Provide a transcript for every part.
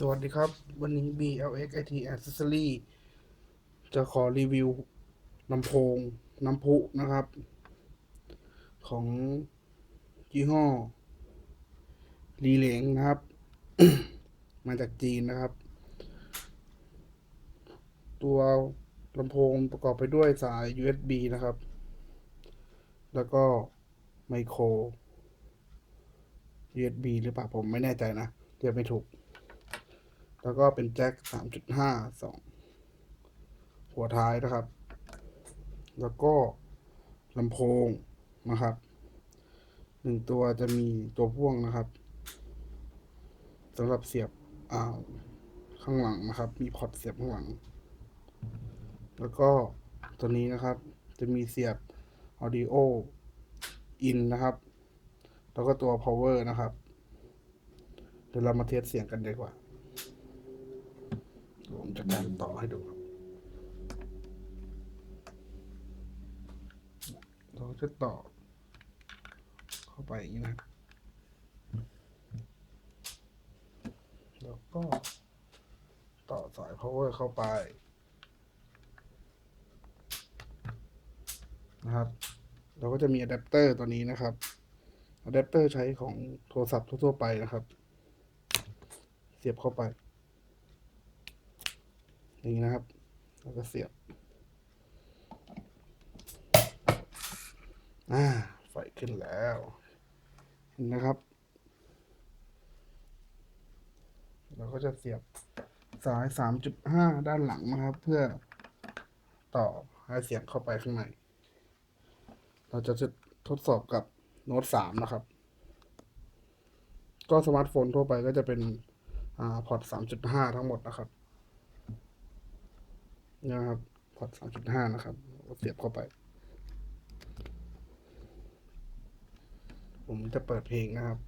สวัสดีครับ วันนี้ BLX IT Accessory จะขอรีวิวลำโพงน้ำพุนะครับ ของยี่ห้อรีเลงนะครับ มาจากจีนนะครับ ตัวลำโพงประกอบไปด้วยสาย USB นะครับ แล้วก็ไมโคร USB หรือเปล่าผมไม่แน่ใจนะเรียกไม่ถูก แล้วก็เป็นแจ็คสามจุดห้าสองหัวท้ายนะครับ แล้วก็ลำโพงนะครับหนึ่งตัวจะมีตัวพ่วงนะครับสำหรับเสียบอ่าข้างหลังนะครับ มีพอร์ตเสียบข้างหลัง แล้วก็ตัวนี้นะครับ จะมีเสียบ audio in นะครับ แล้วก็ตัว power นะครับ เดี๋ยวเรามาเทสเสียงกันดีกว่า ผมจะการต่อให้ดูครับเราจะต่อ เข้าไปอย่างนี้นะแล้วก็ต่อสาย power เข้าไป นะครับ เราก็จะมีอะแดปเตอร์ตัวนี้นะครับอะแดปเตอร์ใช้ของโทรศัพท์ทั่วๆไปนะครับ เสียบเข้าไป อย่างนี้นะครับ แล้วก็เสียบ อ่า ไฟขึ้นแล้ว เห็นนะครับ เราก็จะเสียบสาย 3.5 ด้านหลังนะครับ เพื่อต่อให้เสียงเข้าไปข้างใน เราจะทดสอบกับโน้ต3นะครับ ก็สมาร์ทโฟนทั่วไปก็จะเป็นอพอร์ต3.5 ทั้งหมดนะครับ นะครับพอร์ต3.5นะครับเสียบเข้าไป ผมจะเปิดเพลงนะครับ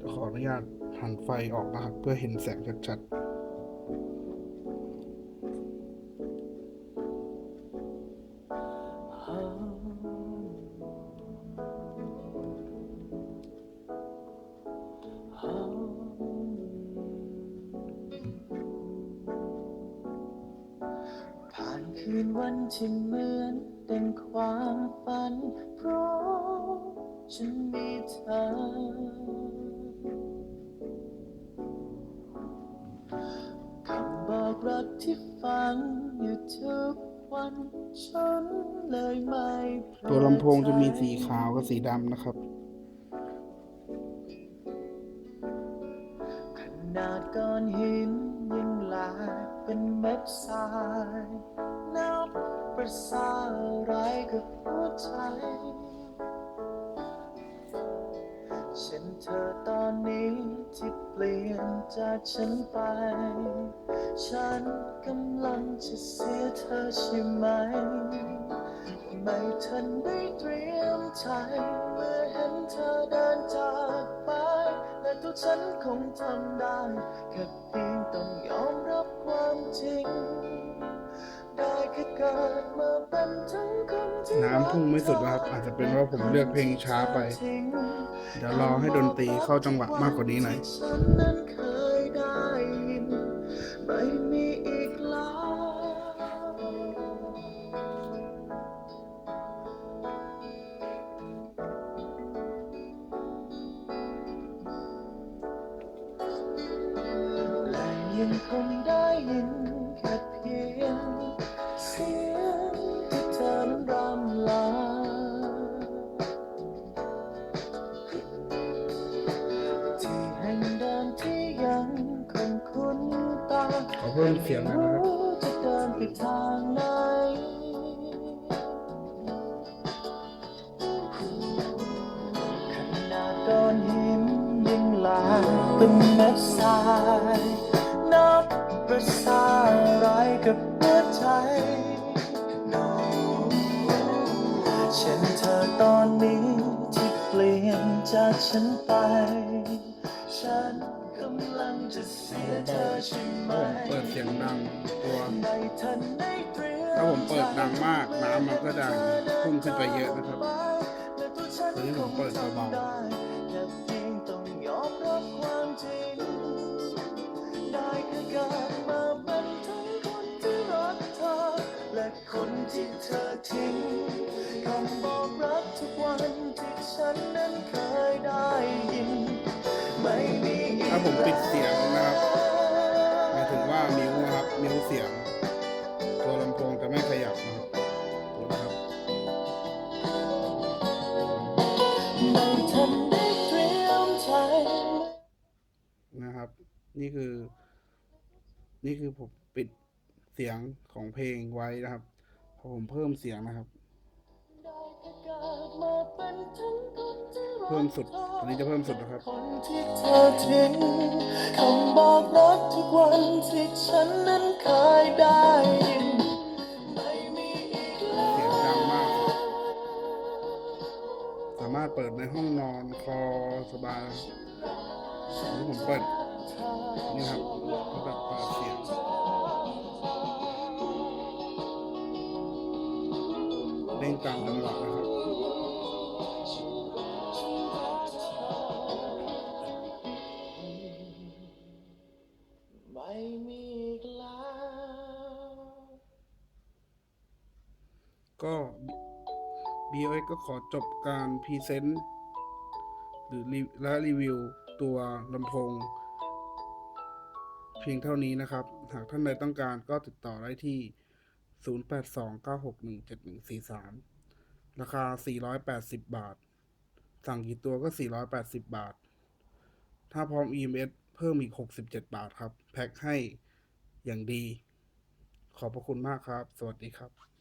จะขออนุญาตหันไฟออกนะครับ เพื่อเห็นแสงชัดๆ คืนวันที่เหมือนเป็นความฝัน เพราะฉันมีเธอ คำบอกรักที่ฟังอยู่ทุกวัน ฉันเลยไม่เพอตัวลำโพงจะมีสีขาวกับสีดำนะครับ ขนาดก้อนหินยังลายเป็นเม็ดทรายนับ ประสาอะไรกับหัวใจ ฉันเธอตอนนี้ที่เปลี่ยนจากฉันไป ฉันกำลังจะเสียเธอใช่ไหม ไม่ทันได้เตรียมใจเมื่อเห็นเธอเดินจากไป และตัวฉันคงทำได้แค่เพียงต้อง นทั้งคนที่น้ำพุ่งไม่สุดนะครับ อาจจะเป็นว่าผมเลือกเพลงช้าไป เดี๋ยวรอให้ดนตรีเข้าจังหวะมากกว่านี้หน่อยฉันนั้นเคยได้ยินไม่มีอีกแล้วและยังคง ขอเพิ่มเสียงนะครับก้อนหินยังลาเป็นเม็ดทรายนับประสาอะไรกับหัวใจ No ฉันเธอตอนนี้ที่เปลี่ยนจากฉันไป ฉันกำลังจะเสียเธอใช่ไหมผมเปิดเสียงดังตัวถ้าผมเปิดดังมากน้ำมันก็ดังพุ่งขึ้นไปเยอะนะครับตอนนี้ผมเปิดเบาคำบอกรักทุกวันที่ฉันนั้นเคยได้ยิน แค่ผมปิดเสียงนะครับหมายถึงว่ามิวนะครับมิวเสียง ตัวลำโพงจะไม่ขยับนะครับดูนะครับนะครับ นี่คือ นี่คือผมปิดเสียงของเพลงไว้นะครับพอผมเพิ่มเสียงนะครับ พิ่มสุดอันนี้จะเพิ่มสุดนะครับคนที่เธอทิ้งคำบอกรักทุกวันที่ฉันนั้นเคยได้ยินไม่มีอีกแล้เสียงดังมาก สามารถเปิดในห้องนอนคอสบายหรือผมเปิดนี่ครับก็แบบเปิดเสียงเร่งตามจังหวะนะครับ ก็ BOX ก็ขอจบการพรีเซนต์หรือและรีวิวตัวลำโพง เพียงเท่านี้นะครับ หากท่านใดต้องการก็ติดต่อได้ที่ 0829617143 ราคา 480 บาท สั่งกี่ตัวก็ 480 บาท ถ้าพร้อม EMS เพิ่มอีก 67 บาทครับ แพ็คให้อย่างดี ขอบพระคุณมากครับ สวัสดีครับ